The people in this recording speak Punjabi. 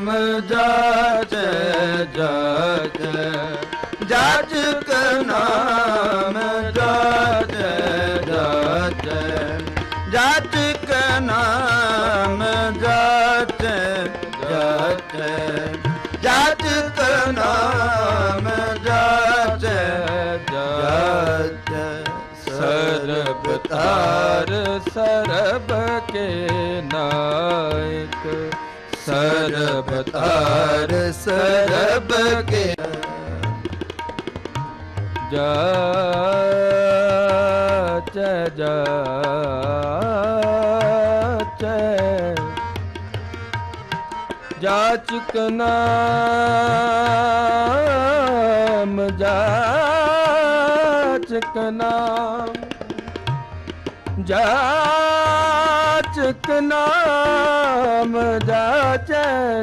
ਨਾਮ ਜਾਚੈ ਜਾਚੈ ਜਾਚਕ ਨਾਮ ਜਾਚੈ ਜਾਚੈ ਜਾਚਕ ਨਾਮ ਜਾਚੈ ਜਾਚੈ ਜਾਚਕ ਨਾਮ ਜਾਚੈ ਜਾਚੈ ਸਰਬ ਤਾਰ ਸਰਬ ਕੇ ਨਾਇਕ ਸਰਬ ਤਾਰ ਸਰਬ ਕੇ ਜਾਚੈ ਜਾਚੈ ਜਾਚਕ ਨਾਮ ਜਾਚਕ ਨਾਮ। ਜਾਚਕ ਨਾਮ ਜਾਚੈ